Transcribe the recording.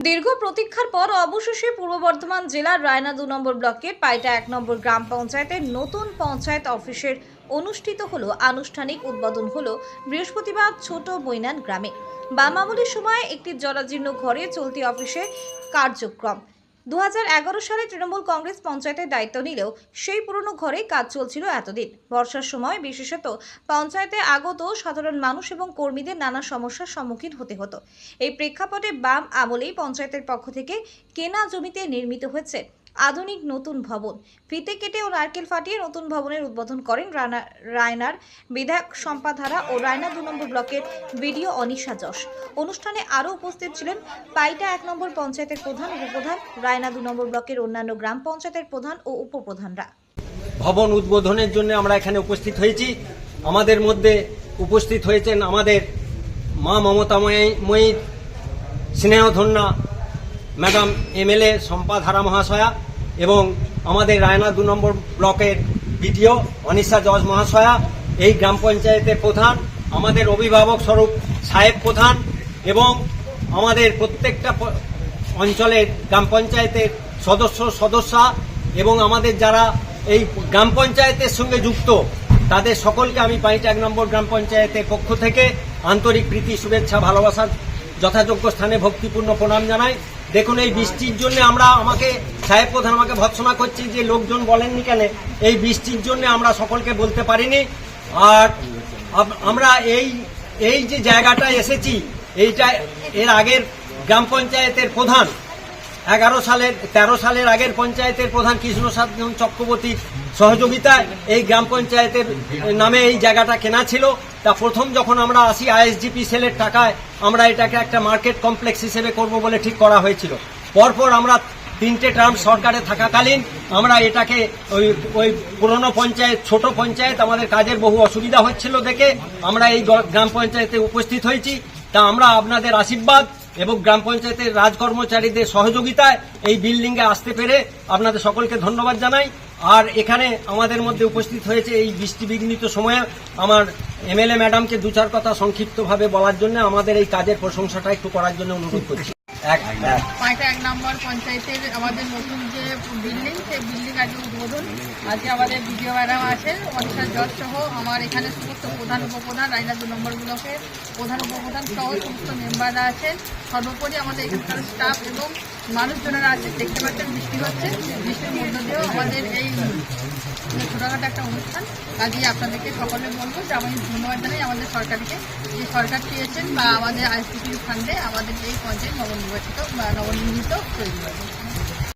দীর্ঘ প্রতীক্ষার পর অবশেষে পূর্ব বর্ধমান জেলার রায়না দু নম্বর ব্লকে পাইটা এক নম্বর গ্রাম পঞ্চায়েতের নতুন পঞ্চায়েত অফিসের অনুষ্ঠিত হলো আনুষ্ঠানিক উদ্বোধন হলো বৃহস্পতিবার ছোট বৈনান গ্রামে। বাম আমলের সময় একটি জরাজীর্ণ ঘরে চলতি অফিসে কার্যক্রম। দু হাজার এগারো সালে তৃণমূল কংগ্রেস পঞ্চায়েতের দায়িত্ব নিলেও সেই পুরনো ঘরে কাজ চলছিল এতদিন। বর্ষার সময় বিশেষত পঞ্চায়েতে আগত সাধারণ মানুষ এবং কর্মীদের নানা সমস্যার সম্মুখীন হতে হতো। এই প্রেক্ষাপটে বাম আমলেই পঞ্চায়েতের পক্ষ থেকে কেনা জমিতে নির্মিত হয়েছে আধুনিক নতুন ভবন। ফিতে কেটে ও নারকেল ফাটিয়ে নতুন ভবনের উদ্বোধন করেন রানা- রায়নার বিধায়ক সম্পাধারা ও রায়না দু নম্বর ব্লকের বিডিও অনিশা যশ। অনুষ্ঠানে আরও উপস্থিত ছিলেন পাইটা এক নম্বর পঞ্চায়েতের প্রধান, উপপ্রধান, রায়না দু নম্বর ব্লকের অন্যান্য গ্রাম পঞ্চায়েতের প্রধান ও উপপ্রধানরা। ভবন উদ্বোধনের জন্য আমরা এখানে উপস্থিত হয়েছি। আমাদের মধ্যে উপস্থিত হয়েছেন আমাদের মা মমতাময়ী স্নেহধন্যা ম্যাডাম এমএলএ সম্পাধারা মহাশয়া এবং আমাদের রায়না দু নম্বর ব্লকের বিডিও অনিশা জজ মহাশয়া, এই গ্রাম পঞ্চায়েতের প্রধান, আমাদের অভিভাবক স্বরূপ সাহেব প্রধান এবং আমাদের প্রত্যেকটা অঞ্চলের গ্রাম পঞ্চায়েতের সদস্য সদস্যা এবং আমাদের যারা এই গ্রাম পঞ্চায়েতের সঙ্গে যুক্ত, তাদের সকলকে আমি পাঁচ এক নম্বর গ্রাম পঞ্চায়েতের পক্ষ থেকে আন্তরিক প্রীতি, শুভেচ্ছা ভালোবাসার যথাযোগ্য স্থানে ভক্তিপূর্ণ প্রণাম জানাই। দেখুন, এই বৃষ্টির জন্য আমরা আমাকে, সাহেব প্রধান আমাকে ভৎসনা করছি যে লোকজন বলেননি কেন? এই বৃষ্টির জন্য আমরা সকলকে বলতে পারিনি। আর আমরা এই এই যে জায়গাটায় এসেছি, এইটা এর আগের গ্রাম পঞ্চায়েতের প্রধান, এগারো সালের, তেরো সালের আগের পঞ্চায়েতের প্রধান কৃষ্ণ চক্রবর্তীর সহযোগিতায় এই গ্রাম পঞ্চায়েতের নামে এই জায়গাটা কেনা ছিল। তা প্রথম যখন আমরা আসি আইএসডিপি সেলের টাকায়, আমরা এটাকে একটা মার্কেট কমপ্লেক্স হিসেবে করব বলে ঠিক করা হয়েছিল। পরপর আমরা তিনটে টার্ম সরকারে থাকাকালীন আমরা এটাকে ওই ওই পুরনো পঞ্চায়েত, ছোট পঞ্চায়েত, আমাদের কাজের বহু অসুবিধা হচ্ছিল দেখে আমরা এই গ্রাম পঞ্চায়েতে উপস্থিত হয়েছি। তা আমরা আপনাদের আশীর্বাদ এবং গ্রাম পঞ্চায়েতের রাজ কর্মচারীদের সহযোগিতায় এই বিল্ডিংয়ে আসতে পেরে আপনাদের সকলকে ধন্যবাদ জানাই। আর এখানে আমাদের মধ্যে উপস্থিত হয়েছে এই বৃষ্টি বিঘ্নিত সময়ে আমার এমএলএ ম্যাডামকে দু চার কথা সংক্ষিপ্তভাবে বলার জন্য আমাদের এই কাজের প্রশংসাটা একটু করার জন্য অনুরোধ করছি। এক এক। নম্বর পঞ্চায়েতের আমাদের নতুন যে বিল্ডিং সেই বিল্ডিং আজকে উদ্বোধন। আজকে আমাদের বিডিও সহ আমার এখানে প্রধান দু প্রধান সহ সমস্ত মেম্বাররা সর্বোপরি আমাদের এখানকার স্টাফ এবং মানুষজনেরা আছেন দেখতে পাচ্ছেন, বৃষ্টি হচ্ছে। বৃষ্টির মধ্য দিয়েও আমাদের এই ছোটখাটো একটা অনুষ্ঠান। কাজেই আপনাদেরকে সকলে বলব যে আমি ধন্যবাদ জানাই আমাদের সরকারকে, যে সরকার চেয়েছেন বা আমাদের আইসিসির ফান্ডে আমাদের এই পঞ্চায়েত নবনির্বাচিত বা নবনির্মিত তৈরি হবে